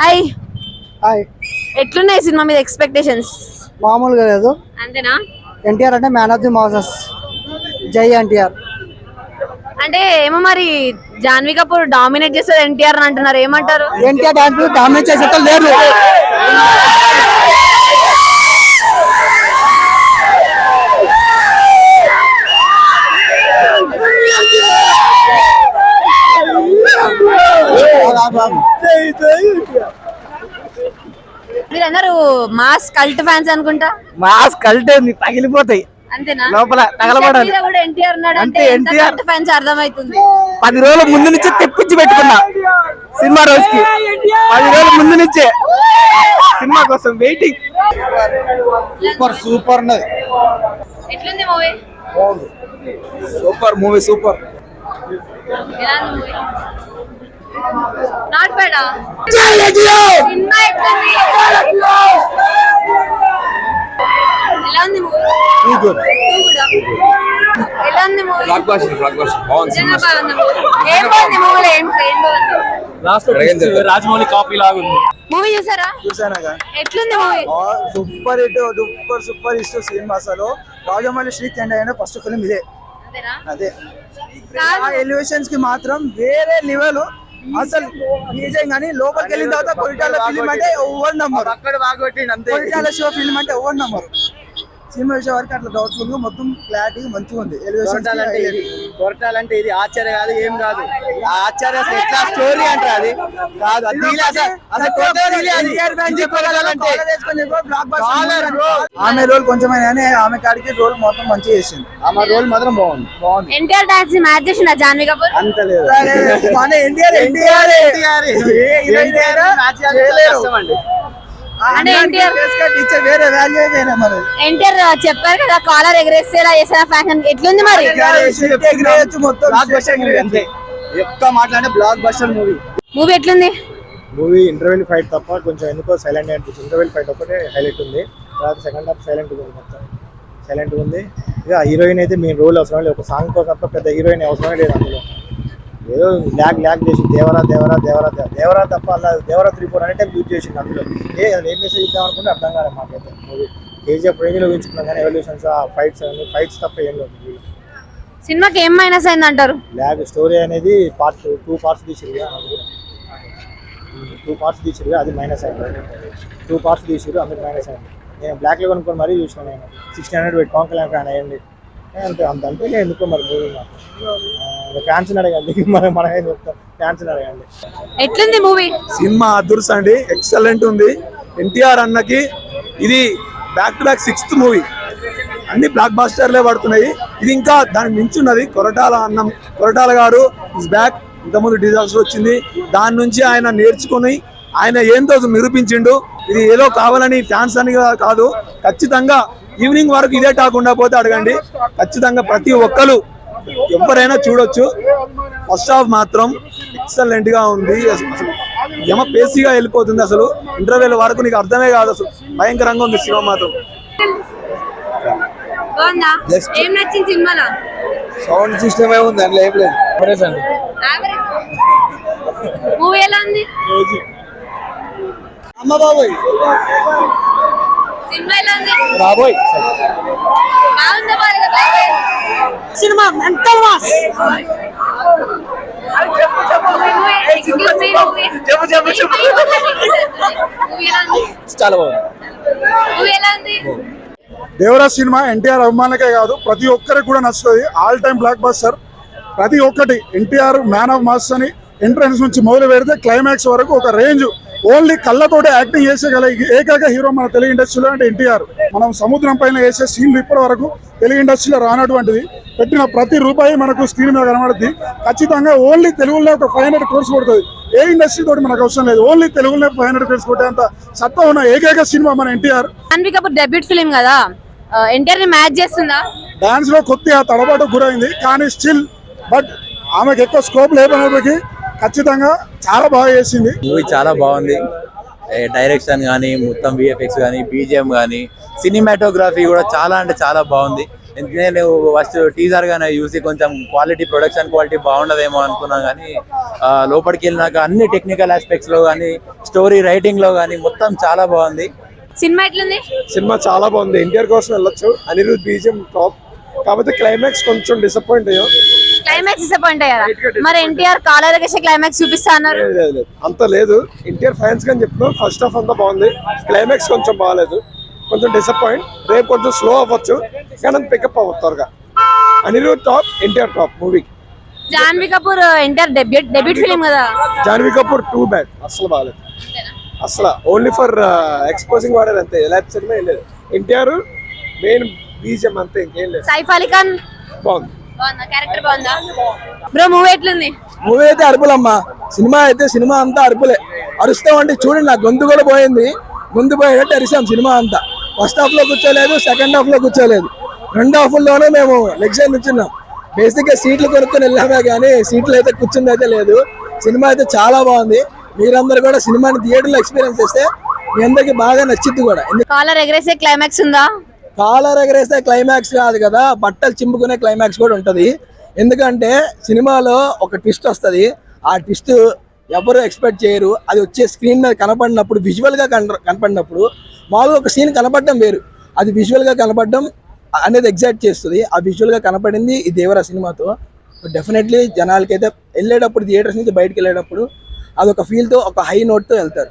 Hi. Hi. ఎట్లున్నాయి cinema మీద expectations? మామూలుగా లేదు. అంతేనా? ఎన్టీఆర్ అంటే మ్యాన్ ఆఫ్ ది మాసెస్. జై ఎన్టీఆర్. అంటే ఏమో మరి జాన్వీ కపూర్ డామినేట్ చేస్తారు ఎన్టీఆర్ అని అంటున్నారు. ఏమంటారు? ఎన్టీఆర్ డాన్స్ డామినేట్ చేసేట లేదు మీరందరూ మాస్ కల్ట్ ఫ్యాన్స్ అనుకుంటా? మాస్ కలిటే పగిలిపోతాయి. అంతేనా? లోపల తగలబడాలి. మీద కూడా ఎన్టీఆర్ ఉన్నాడు అంటే ఫ్యాన్స్ అర్థమవుతుంది. పది రోజుల ముందు నుంచి తెప్పించి పెట్టుకున్నా. సినిమా రోజుకి. పది రోజుల ముందు నుంచే. సినిమా కోసం వెయిటింగ్ సూపర్ సూపర్ ఎట్లుంది movie? Super movie super. Not బ్యాడా cinema ఎట్లుంది? ఎలా ఉంది మూవీ ఎలా ఉంది movie blockbuster blockbuster బాగుంది నిజంగా సినిమా. బాగుంది మూవీ ఏం బాగుంది మూవీలో ఏం ఏం బాగుంది లాస్ట్ అడిగింది. రాజమౌళి కాపీ లాగా ఉంది. మూవీ చూసారా? చూసానగా ఎట్లుంది movie super hit super super hit cinema అసలు. రాజమౌళి శ్రీక్ ఎండ్ అయిన ఫస్ట్ ఫిల్మ్ ఇదే. అదే. ఆ ఎలివేషన్స్కి మాత్రం వేరే లెవెల్ అసలు నిజం కానీ లోపలికి వెళ్ళిన తర్వాత కొరిటాల ఫిల్మ్ అంటే ఎవరు నమ్మరు. అక్కడ బాగొట్టిండు అంతే. కొరిటాల షో ఫిల్మ్ అంటే ఎవరు నమ్మరు. సినిమా విషయం వరకు అట్లా డౌట్ఫుల్గా మొత్తం క్లారిటీ మంచిగా ఉంది. కొరటాలంటే ఇది ఎలివేషన్ కొరటాలంటే ఇది ఆశ్చర్య కాదు ఏం కాదు. ఆ ఆశ్చర్య అసలు ఎట్లా స్టోరీ అంటారు అది? కాదు. ఆమె రోల్ కొంచెమైనా కానీ ఆమె కాడికి రోల్ మొత్తం మంచిగా చేసింది. ఆమె రోల్ మాత్రం బాగుంది. బాగుంది. ఎన్టీఆర్ డాన్స్ మ్యాచ్ చేసిన జాన్వీ కపూర్? అంత లేదు. మన ఎన్టీఆర్ ఎన్టీఆర్ ఎన్టీఆర్. మ్యాచ్ కష్టం ఎన్టీఆర్ టీచర్ వేరే వాల్యూ వేరే మరి. ఎన్టీఆర్ చెప్పారు కదా కాలర్ ఎగరేస్తే ఇలా చేసిన ఫ్యాషన్ ఎట్లుంది మరి? మాట్లాడే బ్లాక్ బస్టర్ మూవీ మూవీ ఎట్లుంది? మూవీ ఇంటర్వెల్ ఫైట్ తప్ప కొంచెం ఎందుకో సైలెంట్ అనిపించింది. ఇంటర్వెల్ ఫైట్ ఒకటే హైలైట్ ఉంది. తర్వాత సెకండ్ హాఫ్ సైలెంట్ ఉంది మొత్తం. సైలెంట్ ఉంది. ఇక హీరోయిన్ అయితే మీ రోల్ అవసరం లేదు. ఒక సాంగ్ కోసం తప్ప పెద్ద హీరోయిన్ అవసరమే లేదు అందులో. ఏదో ల్యాగ్ ల్యాగ్ చేసి దేవరా దేవరా దేవరా దేవరా తప్ప అలా దేవరా త్రీ ఫోర్ అనే టైం యూజ్ చేసింది అందులో. ఏ ఏం మెసేజ్ ఇద్దాం అనుకుంటే అర్థం కాలేదు మాకైతే. మూవీ కేజీఎఫ్ రేంజ్లో ఊహించుకున్నాం కానీ ఎవల్యూషన్స్ ఆ ఫైట్స్ ఫైట్స్ తప్ప ఏం లేదు. సినిమాకి ఏం మైనస్ అయింది అంటారు? ల్యాగ్ స్టోరీ అనేది పార్ట్ టూ పార్ట్స్ తీసిరుగా టూ పార్ట్స్ తీసిరుగా అది మైనస్ అయింది. టూ పార్ట్స్ తీసిరు అందుకు మైనస్ అయింది. నేను బ్లాక్లో కొనుక్కొని మరీ చూసిన నేను. సిక్స్టీన్ హండ్రెడ్ పెట్టి ఫ్యాన్ అయ్యండి. అంతే అంత అంటే నేను ఎందుకో మరి మూవీ ఫ్యాన్స్ అడగండి. మనం మనం ఏం చెప్తాం ఫ్యాన్స్ అడగండి. ఎట్లుంది మూవీ? సినిమా అదుర్స్ అండి. ఎక్సలెంట్ ఉంది. ఎన్టీఆర్ అన్నకి ఇది back to back sixth movie అన్ని బ్లాక్ బాస్టర్లే పడుతున్నాయి. ఇది ఇంకా దానికి మించి ఉన్నది కొరటాల అన్నం కొరటాల గారు ఇస్ బ్యాక్ ఇంతకుముందు డిజాస్టర్ వచ్చింది. దాని నుంచి ఆయన నేర్చుకుని ఆయన ఏందో నిరూపించిండు. ఇది ఏదో కావాలని ఫ్యాన్స్ అని కాదు. ఖచ్చితంగా ఈవినింగ్ వరకు ఇదే కాకుండా పోతే అడగండి. ఖచ్చితంగా ప్రతి ఒక్కరు ఎవరైనా చూడొచ్చు. ఫస్ట్ హాఫ్ మాత్రం ఎక్సలెంట్గా ఉంది. అసలు యమ పేసీగా వెళ్ళిపోతుంది అసలు. ఇంటర్వెల్ వరకు నీకు అర్థమే కాదు అసలు. భయంకరంగా ఉంది సినిమా మాత్రం. సౌండ్ సిస్టమ్ అందులో ఏం లేదు. మూవీ ఎలా ఉంది? అమ్మ బాబోయ్. బాగా సినిమా మెంటల్ మాస్. చాలా బాగుంది. మూవీ ఎలా ఉంది దేవరా సినిమా ఎన్టీఆర్ అభిమానులకే కాదు ప్రతి ఒక్కరికి కూడా నచ్చుతుంది. ఆల్ టైమ్ బ్లాక్ బస్టర్ ప్రతి ఒక్కటి. ఎన్టీఆర్ మ్యాన్ ఆఫ్ మాస్ అని ఎంట్రన్స్ నుంచి మొదలు పెడితే క్లైమాక్స్ వరకు ఒక రేంజ్ ఓన్లీ కళ్ళతోటి యాక్టింగ్ చేసేగల ఏకైక హీరో మన తెలుగు ఇండస్ట్రీలో అంటే ఎన్టీఆర్. మనం సముద్రం పైన వేసే సీన్లు ఇప్పటి వరకు తెలుగు ఇండస్ట్రీలో రానటువంటిది. పెట్టిన ప్రతి రూపాయి మనకు స్క్రీన్ మీద కనబడుతుంది ఖచ్చితంగా ఓన్లీ తెలుగులో ఒక ఫైవ్ హండ్రెడ్ కోర్స్ పడుతుంది ఏ ఇండస్ట్రీ తోటి మనకు అవసరం లేదు. ఓన్లీ తెలుగులో ఫైవ్ హండ్రెడ్ కోర్స్ కొట్టేంత సత్తా ఉన్న ఏకైక సినిమా మన ఎన్టీఆర్. కపూర్ డెబ్యూట్ ఫిలిం కదా? ఎన్టీఆర్ మ్యాచ్ చేస్తుందా? డాన్స్లో కొద్దిగా తడబాటు గురైంది. కానీ స్టిల్ బట్ ఆమెకి ఎక్కువ స్కోప్ లేకపోయినప్పటికీ ఖచ్చితంగా చాలా బాగా చేసింది. మూవీ చాలా బాగుంది. డైరెక్షన్ కానీ మొత్తం విఎఫ్ఎక్స్ కానీ బీజిఎం కానీ సినిమాటోగ్రఫీ కూడా చాలా అంటే చాలా బాగుంది. నేను ఫస్ట్ టీజర్ గానే చూసి కొంచెం క్వాలిటీ ప్రొడక్షన్ క్వాలిటీ బాగుండదేమో అనుకున్నా కానీ ఆ, లోపలికి వెళ్ళినాక అన్ని టెక్నికల్ ఆస్పెక్ట్స్లో కానీ స్టోరీ రైటింగ్లో కానీ మొత్తం చాలా బాగుంది. సినిమా ఎట్లుంది? సినిమా చాలా బాగుంది. ఎన్టీఆర్ కోసం వెళ్ళొచ్చు. అనిరుద్ బీజియం టాప్ కాకపోతే క్లైమాక్స్ కొంచెం డిసప్పాయింట్ అయ్యాం. క్లైమాక్స్ డిసప్పాయింట్ అయ్యారా? మరి ఎన్టీఆర్ కాలరగేసే క్లైమాక్స్ చూపిస్తా అన్నారు. అంత లేదు. ఎన్టీఆర్ ఫ్యాన్స్ కానీ చెప్తున్నాం. ఫస్ట్ హాఫ్ అంతా బాగుంది. క్లైమాక్స్ కొంచెం బాగాలేదు. కొంచెం డిసప్పాయింట్ రేపు కొంచెం స్లో అవ్వచ్చు. కానీ పికప్ అవ్వచ్చు త్వరగా. Anirudh top NTR top movie Janhvi Kapoor NTR debut debut film కదా. జాన్వీ కపూర్ టూ బ్యాడ్ అసలు బాగాలేదు. అసలు ఓన్లీ ఫర్ ఎక్స్పోజింగ్ వాడేది అంతే. ఎలా సినిమా ఏం లేదు. ఎన్టీఆర్ మెయిన్ బీజం అంతే ఇంకేం లేదు. సైఫ్ అలీ ఖాన్. బాగుందా. క్యారెక్టర్ బాగుందా? బ్రో మూవీ ఎట్లుంది? మూవీ అయితే అరుపులమ్మా. సినిమా అయితే సినిమా అంతా అరుపులే. అరుస్తామంటే చూడండి నా గొంతు కూడా పోయింది. గొంతు పోయేటట్టు అరిసాం సినిమా అంతా. ఫస్ట్ హాఫ్లో కూర్చోలేదు సెకండ్ హాఫ్లో కూర్చోలేదు. రెండు హాఫ్లోనే మేము లెగ్ సైడ్ కూర్చున్నాం బేసిక్గా సీట్లు కొనుక్కొని వెళ్ళామే కానీ సీట్లు అయితే కూర్చుంది అయితే లేదు. సినిమా అయితే చాలా బాగుంది. మీరందరూ కూడా సినిమాని థియేటర్లో ఎక్స్పీరియన్స్ చేస్తే మీ అందరికి బాగా నచ్చింది కూడా. కాలర్ ఎగరేసే క్లైమాక్స్ ఉందా? కాలర్ ఎగరేస్తే క్లైమాక్స్ కాదు కదా బట్టలు చింపుకునే క్లైమాక్స్ కూడా ఉంటుంది. ఎందుకంటే సినిమాలో ఒక ట్విస్ట్ వస్తుంది. ఆ ట్విస్ట్ ఎవరు ఎక్స్పెక్ట్ చేయరు. అది వచ్చే స్క్రీన్ మీద కనపడినప్పుడు విజువల్గా కన- కనపడినప్పుడు మామూలుగా ఒక సీన్ కనపడడం వేరు. అది విజువల్గా కనపడడం అనేది ఎగ్జైట్ చేస్తుంది. ఆ విజువల్గా కనపడింది ఈ దేవరా సినిమాతో. డెఫినెట్లీ జనాలకైతే వెళ్ళేటప్పుడు థియేటర్స్ నుంచి బయటకు వెళ్ళేటప్పుడు అదొక ఒక ఫీల్తో ఒక హై నోట్తో వెళ్తారు.